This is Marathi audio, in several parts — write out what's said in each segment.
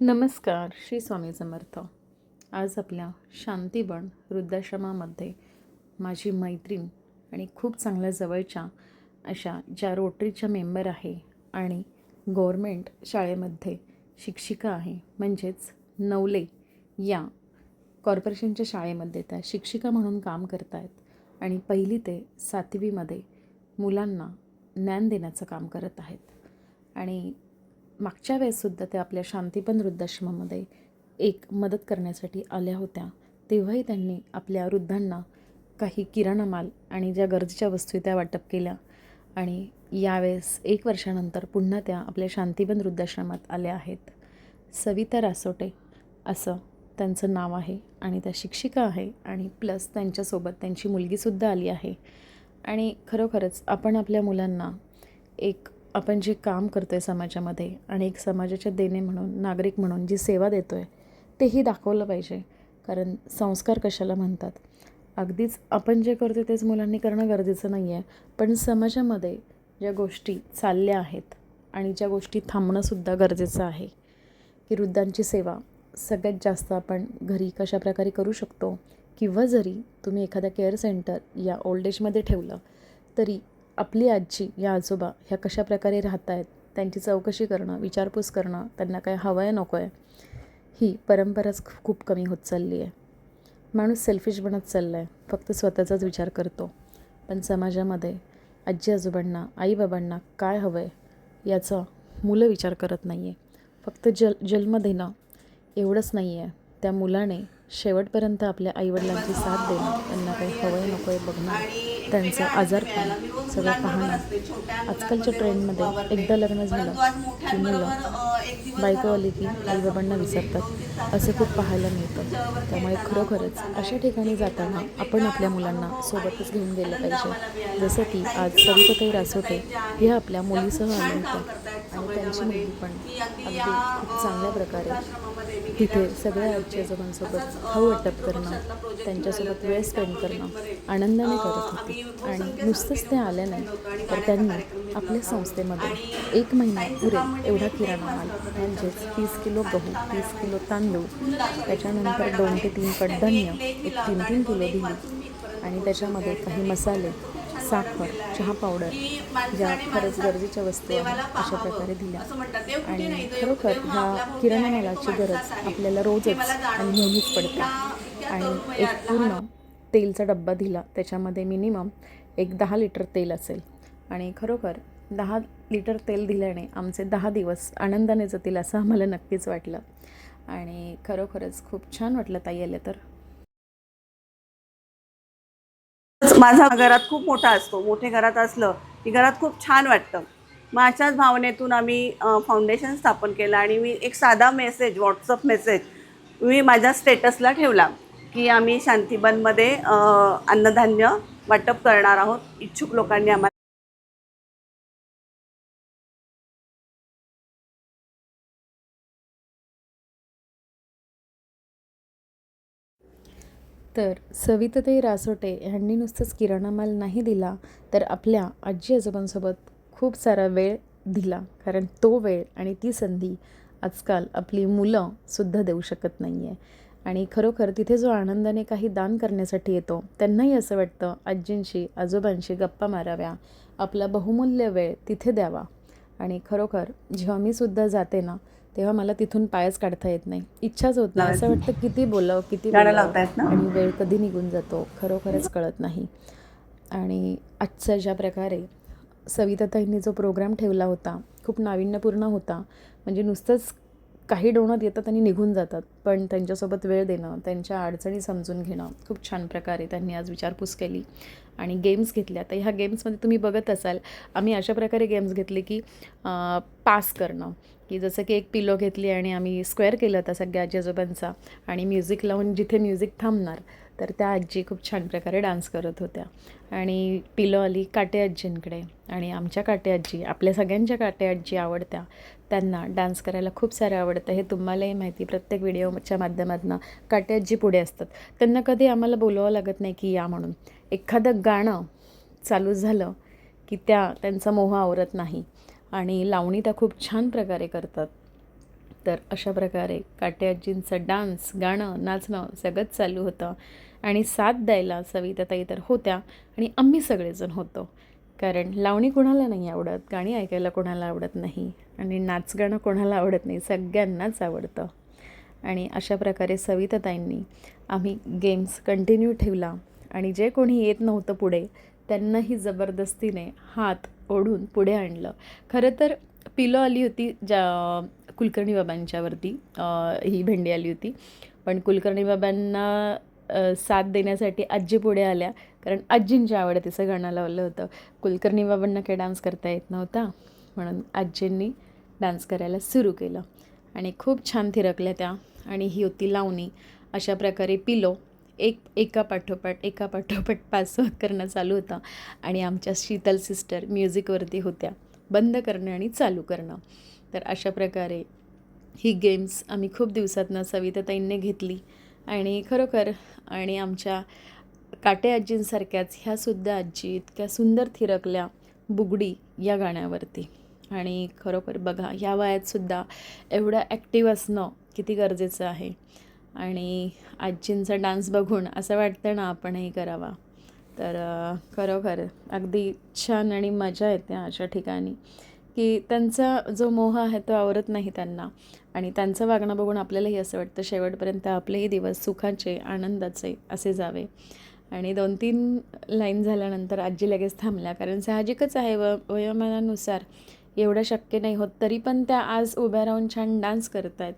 नमस्कार श्री स्वामी समर्थ. आज आपल्या शांतीबण वृद्धाश्रमामध्ये माझी मैत्रीण आणि खूप चांगल्या जवळच्या अशा ज्या रोटरीच्या मेंबर आहे आणि गव्हर्मेंट शाळेमध्ये शिक्षिका आहे म्हणजेच नवले या कॉर्पोरेशनच्या शाळेमध्ये त्या शिक्षिका म्हणून काम करत आहेत आणि पहिली ते सातवीमध्ये मुलांना ज्ञान देण्याचं काम करत आहेत. आणि मागच्या वेळेससुद्धा त्या आपल्या शांतीपन वृद्धाश्रमामध्ये एक मदत करण्यासाठी आल्या होत्या. तेव्हाही त्यांनी आपल्या वृद्धांना काही किराणा माल आणि ज्या गरजेच्या वस्तू त्या वाटप केल्या आणि यावेळेस एक वर्षानंतर पुन्हा त्या आपल्या शांतीबन वृद्धाश्रमात आल्या आहेत. सविता रासोटे असं त्यांचं नाव आहे आणि त्या शिक्षिका आहे आणि प्लस त्यांच्यासोबत त्यांची मुलगीसुद्धा आली आहे. आणि खरोखरच आपण आपल्या मुलांना एक आपण जे काम करतो आहे समाजामध्ये आणि एक समाजाच्या देणे म्हणून नागरिक म्हणून जी सेवा देतो आहे तेही दाखवलं पाहिजे. कारण संस्कार कशाला म्हणतात? अगदीच आपण जे करतो तेच मुलांनी करणं गरजेचं नाही आहे पण समाजामध्ये ज्या गोष्टी चालल्या आहेत आणि ज्या गोष्टी थांबणंसुद्धा गरजेचं आहे की वृद्धांची सेवा सगळ्यात जास्त आपण घरी कशाप्रकारे करू शकतो? किंवा जरी तुम्ही एखाद्या केअर सेंटर या ओल्ड एजमध्ये ठेवलं तरी आपली आजी या आजोबा ह्या कशा प्रकारे राहत आहेत त्यांची चौकशी करणं विचारपूस करणं त्यांना काय हवं आहे नको आहे ही परंपराच खूप कमी होत चालली आहे. माणूस सेल्फिश बनत चालला आहे फक्त स्वतःचाच विचार करतो. पण समाजामध्ये आजी आजोबांना आईबाबांना काय हवं आहे याचा मुलं विचार करत नाही आहे फक्त जल जन्म देणं एवढंच नाही आहे त्या मुलाने शेवटपर्यंत आपल्या आईवडिलांची साथ देणं त्यांना काही हवंय नको आहे बघणं त्यांचं आजारपण सगळं पाहणं. आजकालच्या ट्रेंडमध्ये एकदा लग्न झालं की मुलं बायकोवाली की आईबाबांना विसरतात. असं खूप पाहायला मिळतं. त्यामुळे खरोखरच अशा ठिकाणी जाताना आपण आपल्या मुलांना सोबतच घेऊन गेलं पाहिजे. जसं की आज सविताताई रासोटे हे आपल्या मुलीसह आल्या होत्या आणि त्यांची मुली पण अगदी खूप चांगल्या प्रकारे तिथे सगळ्या आजी आजोबांसोबत खाऊ अटप करणं त्यांच्यासोबत वेळ स्पेंड करणं आनंदाने करत होती. आणि नुसतंच ते आल्या नाही तर त्यांनी आपल्या संस्थेमध्ये एक महिना पुरेल एवढा किराणा माल म्हणजेच तीस किलो गहू तीस किलो तांदूळ त्याच्यानंतर दोन ते तीन कडधान्य एक तीन तीन किलो दिली आणि त्याच्यामध्ये काही मसाले साखर चहा पावडर ज्या खरंच गरजेच्या वस्तू आहेत अशा प्रकारे दिल्या. आणि खरोखर ह्या किराणा मालाची गरज आपल्याला रोजच आणि नेहमीच पडते. आणि एक पूर्ण तेलचा डब्बा दिला त्याच्यामध्ये मिनिमम एक दहा लिटर तेल असेल. आणि खरोखर दहा लिटर तेल दिल्याने आमचे दहा दिवस आनंदाने जातील असं आम्हाला नक्कीच वाटलं. आणि खरोखरच खूप छान वाटलं ताई आले तर. माझा घरात खूप मोठा असतो. मोठे घरात असलं की घरात खूप छान वाटतं. मग अशाच भावनेतून आम्ही फाउंडेशन स्थापन केलं आणि मी एक साधा मेसेज व्हॉट्सअप मेसेज मी माझ्या स्टेटसला ठेवला की आम्ही शांतीबनमध्ये अन्नधान्य वाटप करणार आहोत. इच्छुक लोकांनी आम्हाला तर सविताताई रासोटे ह्यांनी नुसतंच किराणा माल नाही दिला तर आपल्या आजी आजोबांसोबत खूप सारा वेळ दिला कारण तो वेळ आणि ती संधी आजकाल आपली मुलं सुद्धा देऊ शकत नाही आहे आणि खरोखर तिथे जो आनंदाने काही दान करण्यासाठी येतो त्यांनाही असं वाटतं आजींशी आजोबांशी गप्पा माराव्या आपला बहुमूल्य वेळ तिथे द्यावा. आणि खरोखर जेव्हा मी सुद्धा जाते ना तेव्हा मला तिथून पायच काढता येत नाही. इच्छाच होत नाही. असं वाटतं किती बोलावं किती बोलावं. आणि वेळ कधी निघून जातो खरोखरच कळत नाही. आणि आजचा ज्या प्रकारे सविताताईंनी जो प्रोग्राम ठेवला होता खूप नाविन्यपूर्ण होता. म्हणजे नुसतंच काही डोणत येतात आणि निघून जातात पण त्यांच्यासोबत वेळ देणं त्यांच्या अडचणी समजून घेणं खूप छान प्रकारे त्यांनी आज विचारपूस केली आणि गेम्स घेतल्या. तर ह्या गेम्समध्ये तुम्ही बघत असाल आम्ही अशा प्रकारे गेम्स घेतले की पास करणं. की जसं की एक पिलो घेतली आणि आम्ही स्क्वेअर केलं होता सगळ्या आजी आजोबांचा आणि म्युझिक लावून जिथे म्युझिक थांबणार तर त्या आजी खूप छान प्रकारे डान्स करत होत्या. आणि पिलो आली काटे आजींकडे आणि आमच्या काटे आजी आपल्या सगळ्यांच्या काटे आजी आवडत्या. त्यांना डान्स करायला खूप सारं आवडतं. हे तुम्हालाही माहिती प्रत्येक व्हिडिओच्या माध्यमातून काटे जी पुढे असतात त्यांना कधी आम्हाला बोलवावं लागत नाही की या म्हणून. एखादं गाणं चालू झालं की त्या त्यांचा मोह आवरत नाही आणि लावणी त्या खूप छान प्रकारे करतात. तर अशा प्रकारे काटे डान्स गाणं नाचणं सगळंच चालू होतं आणि साथ द्यायला सविताताई तर होत्या आणि आम्ही सगळेजण होतो. कारण लावणी कुणाला नाही आवडत गाणी ऐकायला कोणाला आवडत नाही. आणि नाचगाणं कोणाला आवडत नाही सगळ्यांनाच आवडतं. आणि अशा प्रकारे सविताताईंनी आम्ही गेम्स कंटिन्यू ठेवला आणि जे कोणी येत नव्हतं पुढे त्यांनाही जबरदस्तीने हात ओढून पुढे आणलं. खरं तर पिलो आली होती ज्या कुलकर्णी बाबांच्यावरती ही भेंडी आली होती. पण कुलकर्णी बाबांना साथ देण्यासाठी आजी पुढे आल्या कारण आजींच्या आवडतीचं गाणं लावलं होतं. कुलकर्णी बाबांना काही डान्स करता येत नव्हता म्हणून आजींनी डान्स करायला सुरू केलं. आणि खूप छान थिरकल्या त्या. आणि ही होती लावणी. अशा प्रकारे पिलो एक एका पाठोपाठ एका पाठोपाठ पासवर्ड करणं चालू होतं. आणि आमच्या शीतल सिस्टर म्युझिकवरती होत्या. बंद करणं आणि चालू करणं. तर अशा प्रकारे ही गेम्स आम्ही खूप दिवसातनं सविताताईंनी घेतली. आणि खरोखर आणि आमच्या काटे आजींसारख्याच ह्यासुद्धा आजी इतक्या सुंदर थिरकल्या. बुगडी या गाण्यावरती. आणि खरोखर बघा ह्या वयातसुद्धा एवढं ॲक्टिव्ह असणं किती गरजेचं आहे. आणि आजींचा डान्स बघून असं वाटतं ना आपणही करावा. तर खरोखर अगदी छान आणि मजा येते अशा ठिकाणी की त्यांचा जो मोह आहे तो आवरत नाही त्यांना. आणि त्यांचं वागणं बघून आपल्यालाही असं वाटतं शेवटपर्यंत आपलेही दिवस सुखाचे आनंदाचे असे जावे. आणि दोन तीन लाईन झाल्यानंतर आजी लगेच थांबल्या. कारण साहजिकच आहे व वयोमानानुसार एवढं शक्य नाही होत तरी पण त्या आज उभ्या राहून छान डान्स करत आहेत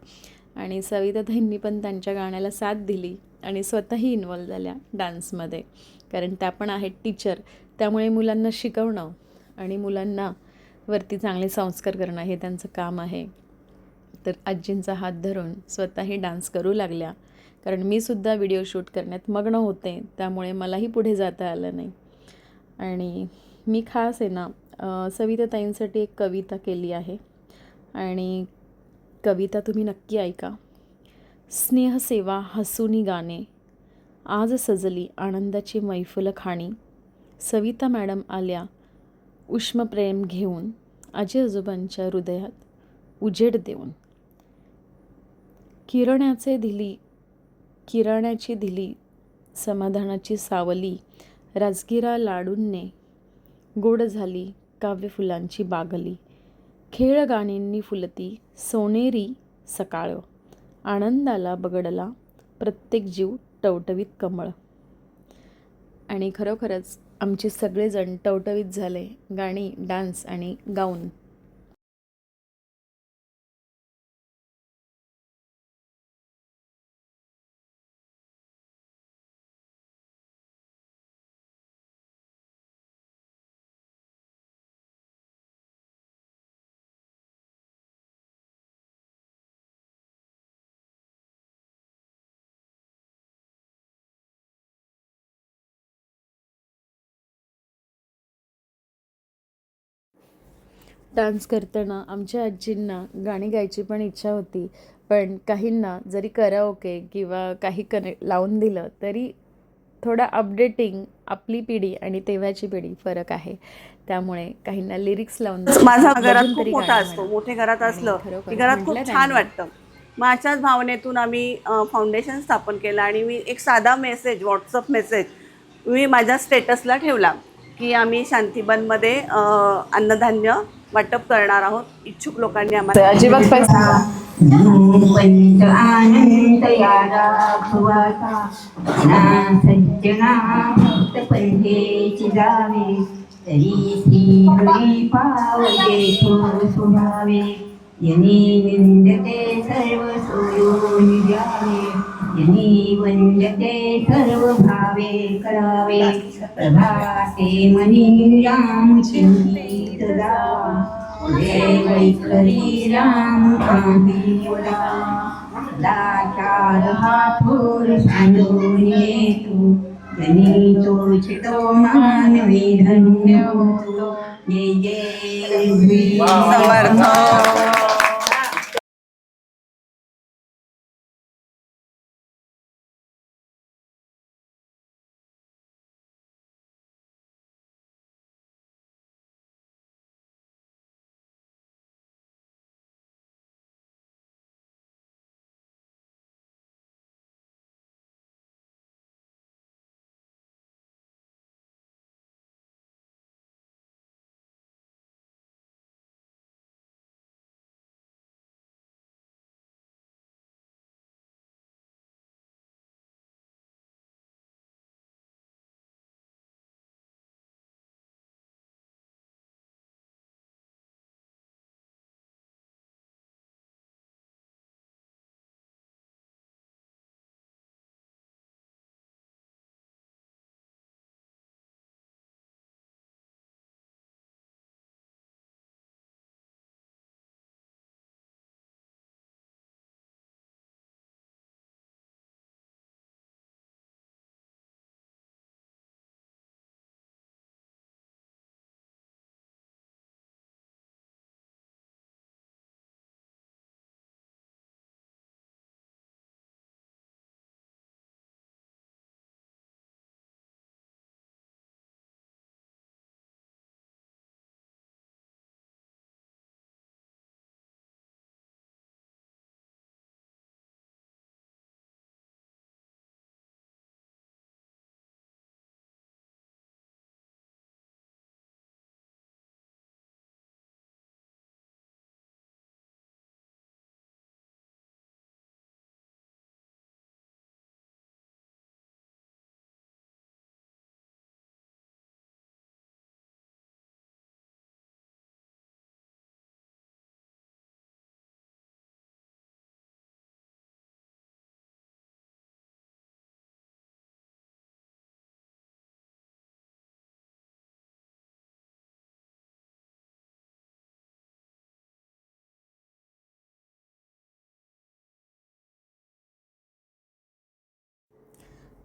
आणि सविताताईंनी पण त्यांच्या गाण्याला साथ दिली आणि स्वतःही इन्वॉल्व झाल्या डान्समध्ये कारण त्या पण आहेत टीचर त्यामुळे मुलांना शिकवणं आणि मुलांना वरती चांगले संस्कार करणं हे त्यांचं काम आहे. तर आजींचा हात धरून स्वतःही डान्स करू लागल्या. कारण मी सुद्धा व्हिडिओ शूट करण्यात मग्न होते त्यामुळे मलाही पुढे जाता आलं नाही. आणि मी खास आहे ना सविताताईंसाठी एक कविता केली आहे. आणि कविता तुम्ही नक्की ऐका. स्नेहसेवा हसूनी गाणे. आज सजली आनंदाची मैफल खाणी. सविता मॅडम आल्या उष्म प्रेम घेऊन आजी आजोबांच्या हृदयात उजेड देऊन. किरण्याचे दिली किराण्याची दिली समाधानाची सावली राजगिरा लाडूंने गोड झाली काव्यफुलांची बागली. खेळ गाणींनी फुलती सोनेरी सकाळ. आनंदाला बगडला प्रत्येक जीव टवटवीत कमळ. आणि खरोखरच आमचे सगळेजण टवटवीत झाले. गाणी डान्स आणि गाऊन. डान्स करताना आमच्या आजींना गाणी गायची पण इच्छा होती पण काहींना जरी कराओके किंवा काही कने लावून दिलं तरी थोडा अपडेटिंग आपली पिढी आणि तेव्हाची पिढी फरक आहे त्यामुळे काहींना लिरिक्स लावून माझा घरात खूप मोठा असतो. मोठे घरात असलं की घरात खूप छान. वाटतं मग अशाच भावनेतून आम्ही फाउंडेशन स्थापन केलं आणि मी एक साधा मेसेज व्हॉट्सअप मेसेज मी माझ्या स्टेटसला ठेवला की आम्ही शांतीबनमध्ये अन्नधान्य वाटप करणार आहोत. इच्छुक लोकांनी आम्हाला अजिबात पैसा तरी श्री सुभावे यनी सर्व द्यावे यनी वंदते सर्व भावे करावे प्रभाते मनी राम चिंतित रावा जय वैखरी राम कांतीवरा दातार हातोर सांडून येतो जनी तो चितो मानवी धन्य होतो जय जय श्री समर्थ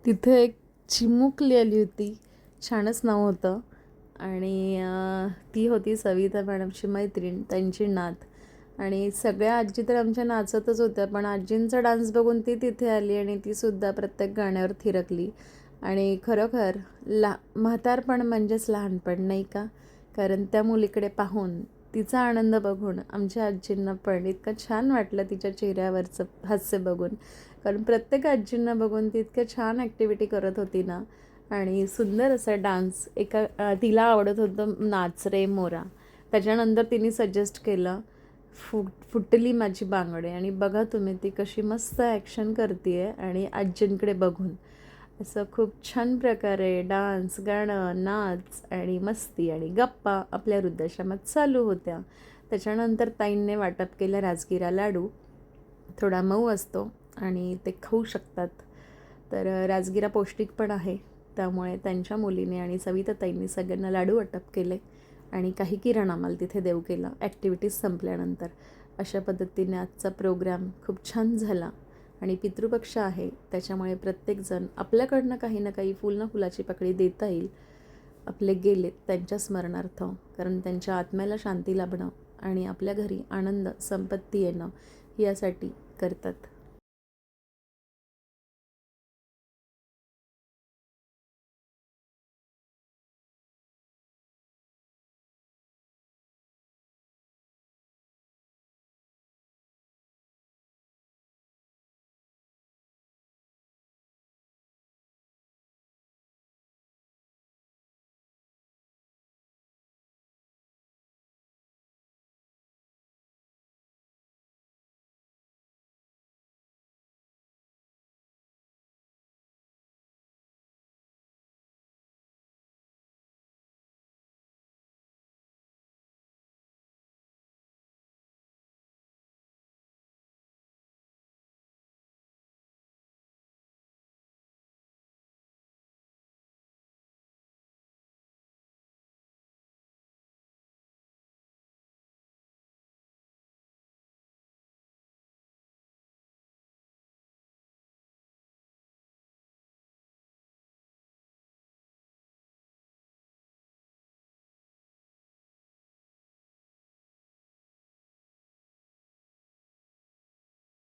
तिथे एक चिमूक लिहिली होती. छानच नाव होतं. आणि ती होती सविता मॅडमची मैत्रीण त्यांची नात. आणि सगळ्या आजी तर आमच्या नाचतच होत्या पण आजींचा डान्स बघून ती तिथे आली आणि तीसुद्धा प्रत्येक गाण्यावर थिरकली. आणि खरोखर ला म्हातारपण म्हणजेच लहानपण नाही का? कारण त्या मुलीकडे पाहून तिचा आनंद बघून आमच्या आजींना पण इतकं छान वाटलं तिच्या चेहऱ्यावरचं हास्य बघून. कारण प्रत्येक आजींना बघून ती इतक्या छान ॲक्टिव्हिटी करत होती ना. आणि सुंदर असा डान्स एका तिला आवडत होतं नाच रे मोरा. त्याच्यानंतर तिने सजेस्ट केलं फुट फुटली माझी बांगडे आणि बघा तुम्ही ती कशी मस्त ॲक्शन करते आहे आणि आजींकडे बघून. असं खूप छान प्रकारे डान्स गाणं नाच आणि मस्ती आणि गप्पा आपल्या वृद्धाश्रमात चालू होत्या. त्याच्यानंतर ताईंने वाटप केलं राजगिरा लाडू. थोडा मऊ असतो. आणि ते खाऊ शकतात. तर राजगिरा पौष्टिक पण आहे. त्यामुळे त्यांच्या मुलीने आणि सविताताईंनी सगळ्यांना लाडू वाटप केले आणि काही किराण आम्हाला तिथे देऊ केला. ॲक्टिव्हिटीज संपल्यानंतर. अशा पद्धतीने आजचा प्रोग्राम खूप छान झाला आणि पितृपक्ष आहे. त्याच्यामुळे प्रत्येकजण आपल्याकडनं काही ना काही फुल ना फुलाची पकडी देता येईल. आपले गेलेत त्यांच्या स्मरणार्थ. कारण त्यांच्या आत्म्याला शांती लाभणं आणि आपल्या घरी आनंद संपत्ती येणं यासाठी करतात.